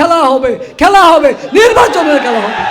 খেলা হবে খেলা হবে, নির্বাচনের খেলা হবে।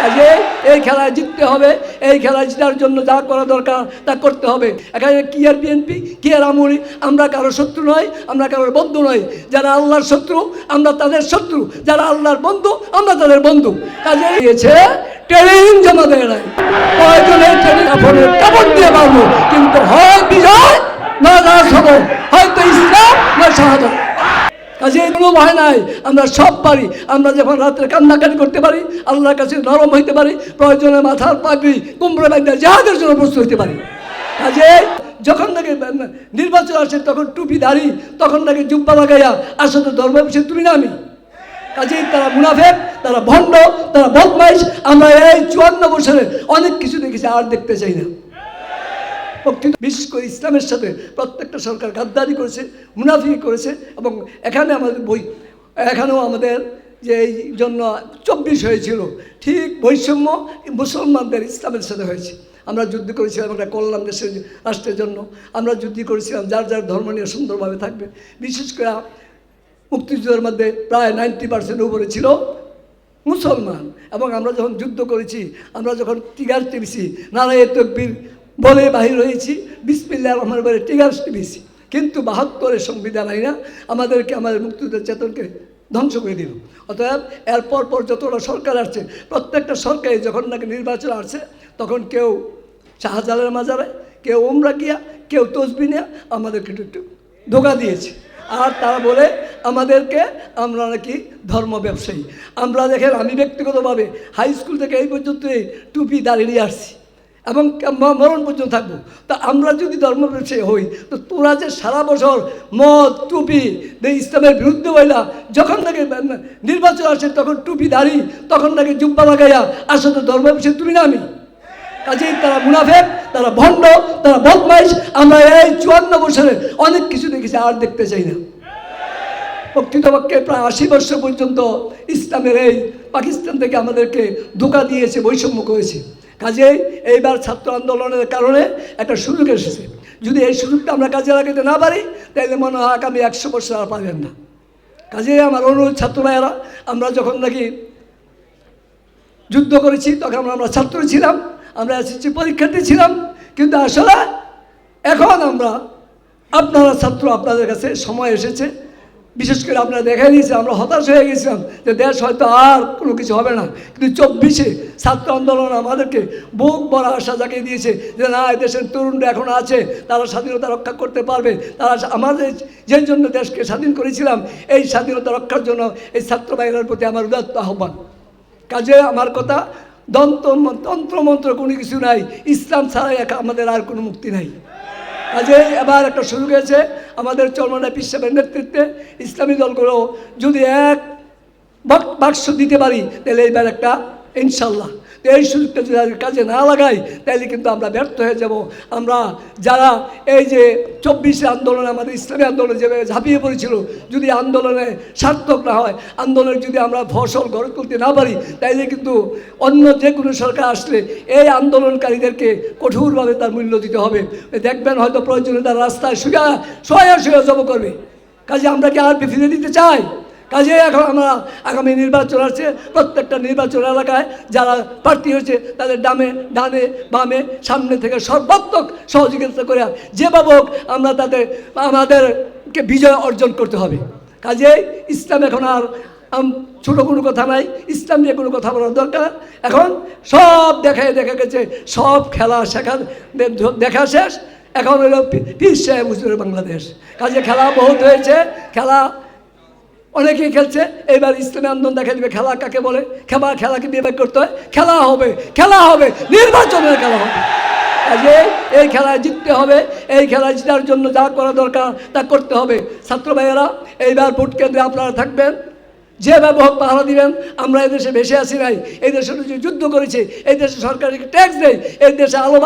কাজে এই খেলায় জিততে হবে, এই খেলায় জেতার জন্য যা করা দরকার তা করতে হবে। এখানে কি আর বিএনপি কি আর আমরি? আমরা কারোর শত্রু নয়, আমরা কারোর বন্ধু নয়। যারা আল্লাহর শত্রু, আমরা তাদের শত্রু। যারা আল্লাহর বন্ধু, আমরা তাদের বন্ধু। কাজে দিয়েছে ট্রেনিং জমা দেয় কাপড় দিয়ে পারব কিন্তু হয় বিজয় না হয়তো ইসলাম না শাহাদত। কাজে কোনো ভয় নাই। আমরা সব পারি। আমরা যখন রাত্রে কান্নাকাটি করতে পারি, আল্লাহর কাছে নরম হইতে পারি, প্রয়োজনে মাথার পাগড়ি কুমড়ো ব্যাগটা জাহাজের জন্য প্রস্তুত হইতে পারি। কাজে যখন নাকি নির্বাচন আসে, তখন টুপি দাড়ি, তখন নাকি জুব্বা লাগাইয়া আসলে ধর্ম বিষয়ে তুমি না আমি। কাজেই তারা মুনাফেক, তারা ভণ্ড, তারা বদমাইশ। আমরা এই চুয়ান্ন বছরে অনেক কিছু দেখেছি, আর দেখতে চাই না। কিন্তু বিশেষ করে ইসলামের সাথে প্রত্যেকটা সরকার গাদ্দারি করেছে মুনাফি করেছে, এবং এখানে আমাদের বই, এখানেও আমাদের যে এই জন্য চব্বিশ হয়েছিল, ঠিক বৈষম্য মুসলমানদের ইসলামের সাথে হয়েছে। আমরা যুদ্ধ করেছিলাম একটা কল্যাণ দেশের রাষ্ট্রের জন্য, আমরা যুদ্ধ করেছিলাম যার যার ধর্ম নিয়ে সুন্দরভাবে থাকবে। বিশেষ করে মুক্তিযুদ্ধের মধ্যে প্রায় নাইনটি পার্সেন্ট উপরে ছিল মুসলমান, এবং আমরা যখন যুদ্ধ করেছি, আমরা যখন টিগার টিপেছি নারায় তকবীর বলে বাহির হয়েছি। বিসমিল্লা রহমান বলে টিগার বেশি কিন্তু বাহাত্তরের সংবিধান আইনা আমাদেরকে, আমাদের মুক্তিযুদ্ধের চেতনকে ধ্বংস করে দিল। অতএব এরপর পর যতটা সরকার আসছে, প্রত্যেকটা সরকারে যখন নাকি নির্বাচন আসছে, তখন কেউ শাহজালালের মাজারে, কেউ ওমরা গিয়া, কেউ তসবি নিয়ে আমাদেরকে একটু একটু ধোকা দিয়েছে। আর তারা বলে, আমাদেরকে আমরা নাকি ধর্ম ব্যবসায়ী। আমরা দেখেন, আমি ব্যক্তিগতভাবে হাই স্কুল থেকে এই পর্যন্ত টুপি দাঁড়িয়ে আসছি। এবং মরণ পর্যন্ত থাকব। তা আমরা যদি ধর্ম ব্যবসায়ী হই, তো তোরা যে সারা বছর মদ, টুপি ইসলামের বিরুদ্ধে হইলা যখন নাকি নির্বাচন আসে, তখন টুপি দাড়ি তখন নাকি জুব্বা লাগাইয়া আসলে ধর্ম ব্যবসায়ী তুমি না আমি। কাজেই তারা মুনাফেক, তারা ভণ্ড, তারা বদমাইশ। আমরা এই চুয়ান্ন বছরে অনেক কিছু দেখেছি, আর দেখতে চাই না। প্রকৃতপক্ষে প্রায় আশি বছর পর্যন্ত ইসলামের এই পাকিস্তান থেকে আমাদেরকে ধোকা দিয়েছে, বৈষম্য করেছে। কাজেই এইবার ছাত্র আন্দোলনের কারণে একটা সুযোগ এসেছে। যদি এই সুযোগটা আমরা কাজে লাগাতে না পারি তাহলে মনে হয় আগামী একশো বছর আর পাবেন না। কাজেই আমার অনুরোধ ছাত্র ভাইয়েরা, আমরা যখন নাকি যুদ্ধ করেছি, তখন আমরা আমরা ছাত্র ছিলাম, আমরা এসেছি পরীক্ষার্থী ছিলাম, কিন্তু আসলে এখন আমরা আপনারা ছাত্র, আপনাদের কাছে সময় এসেছে। বিশেষ করে আপনারা দেখাই দিয়েছে আমরা হতাশ হয়ে গেছিলাম যে দেশ হয়তো আর কোনো কিছু হবে না। কিন্তু চব্বিশে ছাত্র আন্দোলন আমাদেরকে বুক বড় আশা জাগিয়ে দিয়েছে যে না দেশের তরুণরা এখন আছে, তারা স্বাধীনতা রক্ষা করতে পারবে। তারা আমাদের যে জন্য দেশকে স্বাধীন করেছিলাম, এই স্বাধীনতা রক্ষার জন্য এই ছাত্র ভাইয়ের প্রতি আমার উদাত্ত আহ্বান। কাজে আমার কথা, দন্ত তন্ত্রমন্ত্র কোনো কিছু নাই, ইসলাম ছাড়াই একা আমাদের আর কোনো মুক্তি নাই। কাজে এবার একটা শুরু হয়েছে আমাদের চলমানা পিসাবের নেতৃত্বে ইসলামী দলগুলো যদি এক বাক- বাক্স দিতে পারি, তাহলে এইবার একটা ইনশাল্লাহ। এই সুযোগটা যদি আজকে কাজে না লাগাই, তাহলে কিন্তু আমরা ব্যর্থ হয়ে যাব। আমরা যারা এই যে চব্বিশে আন্দোলন, আমাদের ইসলামী আন্দোলন যেভাবে ঝাঁপিয়ে পড়েছিল, যদি আন্দোলনে সার্থক না হয়, আন্দোলনে যদি আমরা ফসল গড়ে তুলতে না পারি তাইলে কিন্তু অন্য যে কোনো সরকার আসলে এই আন্দোলনকারীদেরকে কঠোরভাবে তার মূল্য দিতে হবে। দেখবেন হয়তো প্রয়োজনে তার রাস্তায় শুয়া, শোয়া, শুয়া জব করবে। কাজে আমরা কি আর ফিরে দিতে চাই? কাজে এখন আমরা আগামী নির্বাচন আছে প্রত্যেকটা নির্বাচন এলাকায় যারা প্রার্থী হয়েছে, তাদের ডামে ডানে, বামে, সামনে থেকে সর্বাত্মক সহযোগিতা করে যেভাবে হোক আমরা তাদের, আমাদেরকে বিজয় অর্জন করতে হবে। কাজে ইসলাম এখন আর ছোটো কোনো কথা নাই, ইসলাম নিয়ে কোনো কথা বলার দরকার এখন সব দেখায় দেখা গেছে, সব খেলা শেখা দেখা শেষ। এখন হলো পিস সাহেব বাংলাদেশ। কাজে খেলা বহুত হয়েছে, খেলা অনেকেই খেলছে, এবার ইসলামী আন্দোলন দেখা দিবে, খেলা কাকে বলে? খেলা, খেলাকে বিবেক করতে হয়। খেলা হবে খেলা হবে, নির্বাচনের খেলা হবে। কাজে এই খেলায় জিততে হবে, এই খেলায় জেতার জন্য যা করা দরকার তা করতে হবে। ছাত্র ভাইয়েরা, এইবার ভোট কেন্দ্রে আপনারা থাকবেন। যেভাবে ব্যবহার পাহারা দিবেন, আমরা এদেশে বেশি আসি নাই এই দেশে যুদ্ধ করেছি, এই দেশে সরকারকে ট্যাক্স দেয় এই দেশে আলো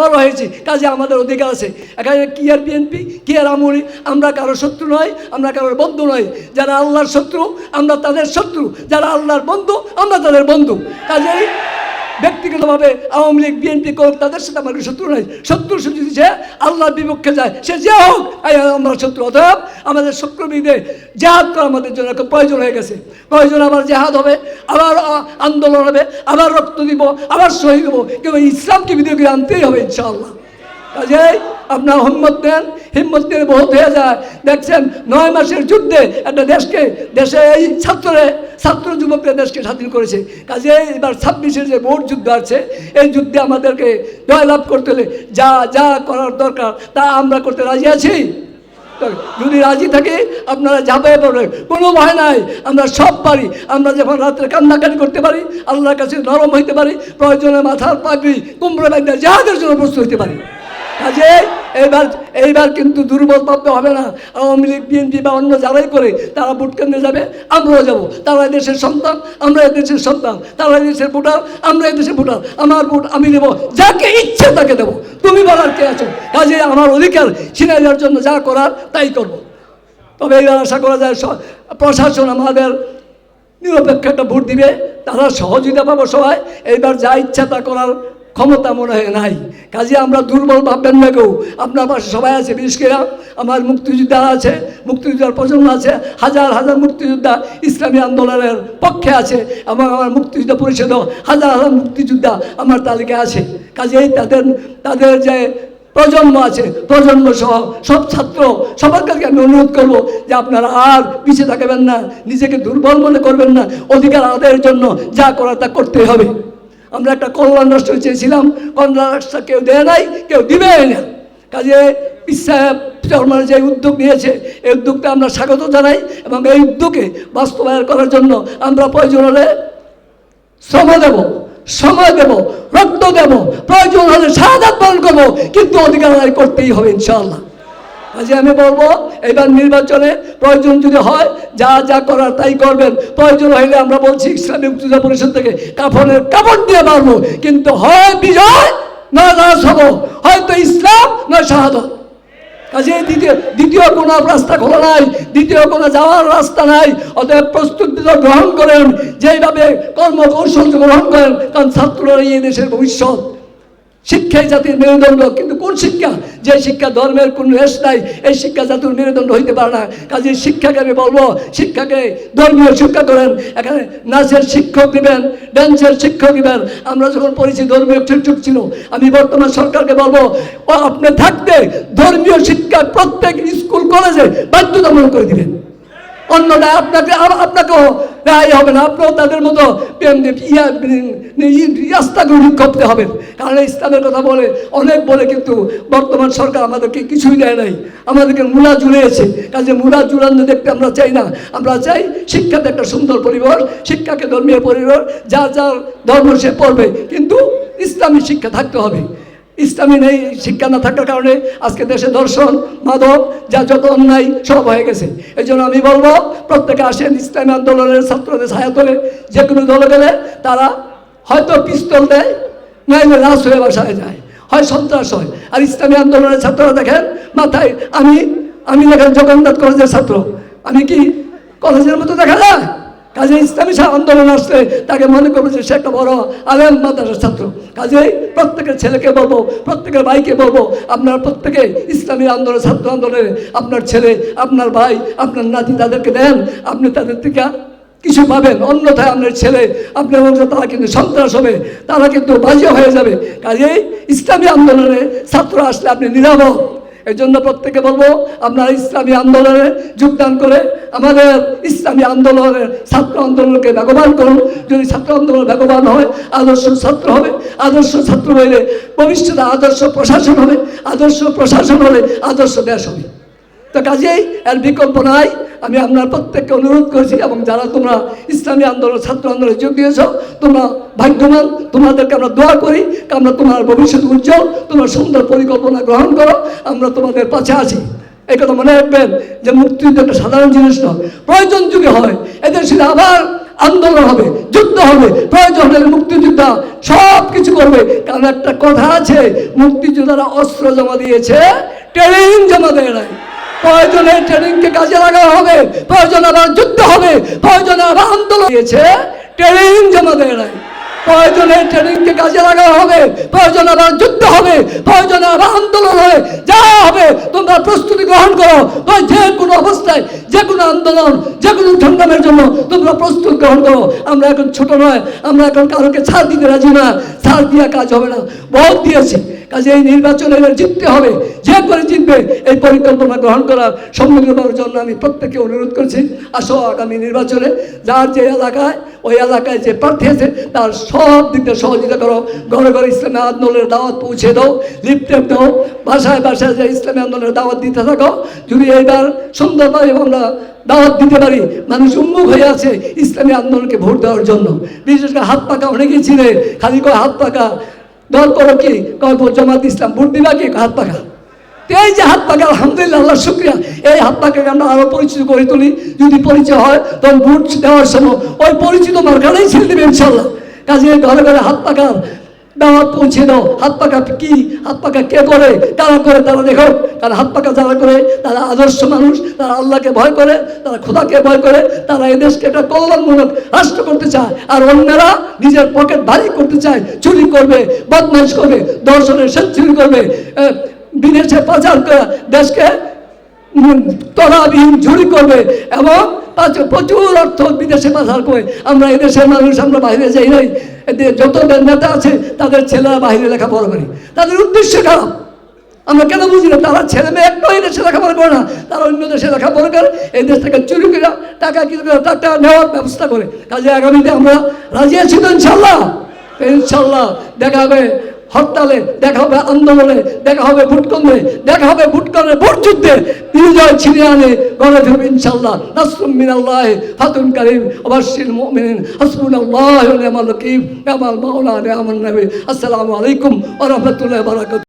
বড় হয়েছে, কাজে আমাদের অধিকার আছে। এখানে কি আর বিএনপি কি আর আমুরি আমরা কারোর শত্রু নয়, আমরা কারোর বন্ধু নয়। যারা আল্লাহর শত্রু, আমরা তাদের শত্রু। যারা আল্লাহর বন্ধু, আমরা তাদের বন্ধু। কাজেই ব্যক্তিগতভাবে আওয়ামী লীগ, বিএনপি করুক তাদের সাথে আমার শত্রু নাই। শত্রু যদি সে আল্লাহর বিপক্ষে যায়। সে যে হোক আমার শত্রু। অতএব আমাদের শত্রুবিদের জেহাদ করা আমাদের জন্য একটা প্রয়োজন হয়ে গেছে। প্রয়োজন আবার জেহাদ হবে, আবার আন্দোলন হবে, আবার রক্ত দিব, আবার শহীদ হব। কেবল ইসলামকে করে আনতেই হবে, ইনশাআল্লাহ। কাজেই আপনার হিম্মত দেন, হিম্মত দিয়ে বহুত হয়ে যায়। দেখছেন, নয় মাসের যুদ্ধে একটা দেশকে, দেশে এই ছাত্রে ছাত্র যুবকরা দেশকে স্বাধীন করেছে। কাজে এবার ছাব্বিশের যে ভোট যুদ্ধ আছে, এই যুদ্ধে আমাদেরকে জয়লাভ করতে হলে যা যা করার দরকার, তা আমরা করতে রাজি আছি? যদি রাজি থাকে, আপনারা ঝাঁপাই পড়বেন। কোনো ভয় নাই, আমরা সব পারি। আমরা যখন রাত্রে কান্নাকাটি করতে পারি, আল্লাহর কাছে নরম হইতে পারি, প্রয়োজনে মাথার পাগড়ি, কুমড়ো বান্ধা যাহাদের জন্য প্রস্তুত হইতে পারি। কাজে এইবার এইবার কিন্তু দুর্বল ভাবতে হবে না। আওয়ামী লীগ, বিএনপি বা অন্য যারাই করে, তারা ভোট কেন্দ্রে যাবে, আমরাও যাব। তারা দেশের সন্তান আমরা দেশের সন্তান। তারা দেশের ভোটার আমরা দেশের ভোটার। আমার ভোট আমি দেবো যাকে ইচ্ছে তাকে দেবো। তুমি বলার কে আছো? কাজে আমার অধিকার ছিনে দেওয়ার জন্য যা করার, তাই করব। তবে এইবার আশা করা যায় প্রশাসন আমাদের নিরপেক্ষ একটা ভোট দিবে, তারা সহযোগিতা পাবো সবাই। এইবার যা ইচ্ছা তা করার ক্ষমতা মনে হয় নাই। কাজে আমরা দুর্বল ভাববেন না কেউ। আপনার পাশে সবাই আছে, বিশেষ করে আমার মুক্তিযোদ্ধা আছে, মুক্তিযোদ্ধার প্রজন্ম আছে, হাজার হাজার মুক্তিযোদ্ধা ইসলামী আন্দোলনের পক্ষে আছে এবং আমার মুক্তিযোদ্ধা পরিষদও হাজার হাজার মুক্তিযোদ্ধা আমার তালিকায় আছে। কাজেই তাদের তাদের যে প্রজন্ম আছে, প্রজন্ম সহ সব ছাত্র সবার কাছে আমি অনুরোধ করব যে আপনারা আর পিছিয়ে থাকবেন না, নিজেকে দুর্বল মনে করবেন না, অধিকার আদায়ের জন্য যা করার তা করতে হবে। আমরা একটা কল্যাণ রাষ্ট্র চেয়েছিলাম। কল্যাণ রাষ্ট্র কেউ দেয় নাই, কেউ দিবে না। কাজে চরমার যে উদ্যোগ নিয়েছে, এই উদ্যোগটা আমরা স্বাগত জানাই এবং এই উদ্যোগে বাস্তবায়ন করার জন্য আমরা প্রয়োজন হলে শ্রম দেব, সময় দেব, রক্ত দেব, প্রয়োজন হলে শাহাদাত পালন করব, কিন্তু অধিকার করতেই হবে ইনশাআল্লাহ। কাজে আমি বলব, এবার নির্বাচনে প্রয়োজন যদি হয়, যা যা করার তাই করবেন। প্রয়োজন হইলে আমরা বলছি ইসলামী মুক্তিযোদ্ধা পরিষদ থেকে কাফনের কাপড় দিয়ে পারব কিন্তু হয় বিজয় না নাশ হব। হয়তো ইসলাম না শাহাদত। কাজে দ্বিতীয় দ্বিতীয় কোনো রাস্তা খোলা নাই, দ্বিতীয় কোনো যাওয়ার রাস্তা নাই। অতএব প্রস্তুতি গ্রহণ করেন। যেইভাবে কর্মকৌশল গ্রহণ করেন কারণ ছাত্ররা এই দেশের ভবিষ্যৎ শিক্ষাই জাতির মেরুদণ্ড। কিন্তু কোন শিক্ষা? যে শিক্ষা ধর্মের কোন রেশ নাই, এই শিক্ষা জাতির মেরুদণ্ড হইতে পারে না। কাজে শিক্ষাকে আমি বলব, শিক্ষাকে ধর্মীয় শিক্ষা করেন। এখানে নাচের শিক্ষক দিবেন, ডান্সের শিক্ষক দিবেন। আমরা যখন পড়েছি, ধর্মীয় শিক্ষক ছিল। আমি বর্তমান সরকারকে বলব, ও আপনি থাকতে ধর্মীয় শিক্ষা প্রত্যেক স্কুল, কলেজে বাধ্যতামূলক করে দিবেন। অন্যটা আপনাকে আ- আপনাকেও রেহাই হবে না। আপনিও তাদের মতো রাস্তা গ্রহণ করতে হবে। কারণ ইসলামের কথা বলে, অনেক বলে কিন্তু বর্তমান সরকার আমাদেরকে কিছুই দেয় নাই। আমাদেরকে মূলা জুড়িয়েছে কাজে মূলা জুড়ানো দেখতে আমরা চাই না। আমরা চাই শিক্ষাতে একটা সুন্দর পরিবার, শিক্ষাকে ধর্মীয় পরিবার, যার যার ধর্ম সে পড়বে। কিন্তু ইসলামী শিক্ষা থাকতে হবে। ইসলামী নেই, শিক্ষা না থাকার কারণে আজকে দেশে দর্শন, মাদক, যা যত অন্যায় সব হয়ে গেছে। এই জন্য আমি বলব, প্রত্যেকে আসেন ইসলামী আন্দোলনের ছাত্রদের ছায়া তোলে, যে কোনো দলে গেলে তারা হয়তো পিস্তল দেয় নইলে লাশ হয়ে বাসায় যায়, হয় সন্ত্রাস হয়। আর ইসলামী আন্দোলনের ছাত্ররা দেখেন, মাথায় আমি আমি দেখেন জগন্নাথ কলেজের ছাত্র, আমি কি কলেজের মতো দেখা যায়? কাজে ইসলামী আন্দোলন আসলে তাকে মনে করব যে সে একটা বড় আলেম মাদ্রাসার ছাত্র। কাজেই প্রত্যেকের ছেলেকে বলব, প্রত্যেকের ভাইকে বলব, আপনার প্রত্যেকে ইসলামী আন্দোলন, ছাত্র আন্দোলনে আপনার ছেলে, আপনার ভাই, আপনার নাতি তাদেরকে দেন, আপনি তাদের থেকে কিছু পাবেন। অন্যথায় আপনার ছেলে, আপনার বংশ তারা কিন্তু সন্ত্রাস হবে, তারা কিন্তু বাজিয়া হয়ে যাবে। কাজেই ইসলামী আন্দোলনে ছাত্র আসলে আপনি নিরাপদ। এই জন্য প্রত্যেকে বলব, আপনারা ইসলামী আন্দোলনে যোগদান করে আমাদের ইসলামী আন্দোলনের ছাত্র আন্দোলনকে বেগবান করুন। যদি ছাত্র আন্দোলন বেগবান হয়, আদর্শ ছাত্র হবে। আদর্শ ছাত্র হইলে ভবিষ্যতে আদর্শ প্রশাসন হবে। আদর্শ প্রশাসন হলে আদর্শ দেশ হবে। তো কাজেই এর বিকল্প নাই। আমি আপনার প্রত্যেককে অনুরোধ করেছি এবং যারা তোমরা ইসলামী আন্দোলন, ছাত্র আন্দোলনে যোগ দিয়েছ, তোমরা ভাগ্যবান, তোমাদেরকে আমরা দোয়া করি আমরা তোমার ভবিষ্যৎ উজ্জ্বল, তোমার সুন্দর পরিকল্পনা গ্রহণ করো, আমরা তোমাদের পাশে আছি। এই কথা মনে রাখবেন যে মুক্তিযুদ্ধ একটা সাধারণ জিনিস নয়। প্রয়োজন যুগে হয়, এদের সাথে আবার আন্দোলন হবে, যুদ্ধ হবে। প্রয়োজন হলে মুক্তিযোদ্ধা সব কিছু করবে। কারণ একটা কথা আছে, মুক্তিযোদ্ধারা অস্ত্র জমা দিয়েছে ট্রেনিং জমা দেয় নাই। প্রয়োজনে ট্রেনিংকে কাজে লাগানো হবে, প্রয়োজনে আবার যুদ্ধ হবে, প্রয়োজনে আবার আন্দোলন দিয়েছে, ট্রেনিং জমা দেয় নাই প্রয়োজনে ট্রেনিংকে কাজে লাগানো হবে, প্রয়োজনে আবার যুদ্ধ হবে, প্রয়োজনে আবার আন্দোলন হবে, যা হবে তোমরা প্রস্তুতি গ্রহণ করো। যে কোনো অবস্থায়, যে কোনো আন্দোলন, যে কোনো সংগ্রামের জন্য তোমরা প্রস্তুত গ্রহণ করো। আমরা এখন ছোট নয়, আমরা এখন কারোকে ছাড় দিতে রাজি না, ছাড় দিয়া কাজ হবে না। ভোট দিয়েছি। কাজে এই নির্বাচনে জিততে হবে। যে করে জিতবে, এই পরিকল্পনা গ্রহণ করার সম্মুখীন হওয়ার জন্য আমি প্রত্যেককে অনুরোধ করছি, আসো আগামী নির্বাচনে। যার যে এলাকায়, ওই এলাকায় যে প্রার্থী আছে, তার সব দিক দিয়ে সহযোগিতা করো। ঘরে ঘরে ইসলামী আন্দোলনের দাওয়াত পৌঁছে দাও লিফটেপ দাও। বাসায় বাসায় যে ইসলামী আন্দোলনের দাওয়াত দিতে থাকো, যদি এইবার সুন্দরভাবে আমরা দাওয়াত দিতে পারি, মানুষ উন্মুখ হয়ে আছে ইসলামী আন্দোলনকে ভোট দেওয়ার জন্য। বিশেষ করে হাত পাকা অনেকেই ছিলে খালি করে হাত পাকা দল করো কি? কয় জামাত ইসলাম, ভোট দিবা কি? হাত পাখা। এই যে হাত পাখা, আলহামদুলিল্লাহ, আল্লাহ শুক্রিয়া। এই হাত পাকাকে আমরা আরও পরিচিত করে তুলি। যদি পরিচয় হয়, তখন ভোট দেওয়ার সময় ওই পরিচিত মার্কারেই ছেড়ে দেবে ইনশাল্লাহ কাজে ঘরে ঘরে হাত পাকার দাওয়াত পৌঁছে দাও। হাত পাকা কি? হাত পাকা কে করে? তারা করে তারা দেখো তারা হাত পাকা যারা করে তারা আদর্শ মানুষ তারা আল্লাহকে ভয় করে তারা খোদাকে ভয় করে তারা এই দেশকে একটা কল্যাণমূলক রাষ্ট্র করতে চায়। আর অন্যরা নিজের পকেট ভারী করতে চায় চুরি করবে বদমাইশ করবে দর্শনের সেঞ্চুরি করবে বিদেশে পাচার করে দেশকে উম, তলাবিহীন ঝুড়ি করবে এবং প্রচুর অর্থ বিদেশে পাচার করে। আমরা এদেশের মানুষ, আমরা বাইরে যাই নাই। যত নেতা আছে, তাদের ছেলেরা বাইরে লেখাপড়া করে। তাদের উদ্দেশ্য খারাপ। আমরা কেন বুঝি না? তারা ছেলে মেয়ে একটু একটাই দেশে লেখাপড়া করে না। তারা অন্য দেশে লেখাপড়া করে। এই দেশ থেকে চুরি করে, টাকা কিছু করে টাকা নেওয়ার ব্যবস্থা করে। কাজে আগামীতে আমরা রাজি আছি তো ইনশাল্লাহ। ইনশাল্লাহ, দেখা হবে। হরতালে, দেখা হবে আন্দোলনে, দেখা হবে ভোটকন্দে দেখা হবে ভোটকন্দে ভোট যুদ্ধে। বিজয় ছিনিয়ে আনে গড়ে ধরবে ইনশাল্লাহ নাসরুম মিনাল্লাহ, ফাতুন করিম ওয়াবাশশির মুমিনিন। হাসবুনাল্লাহু আল্লাহ নি'মাল ওয়াকিল। ইয়া মাওলানা মান নবী। আসসালামু আলাইকুম ওয়া রাহমাতুল্লাহি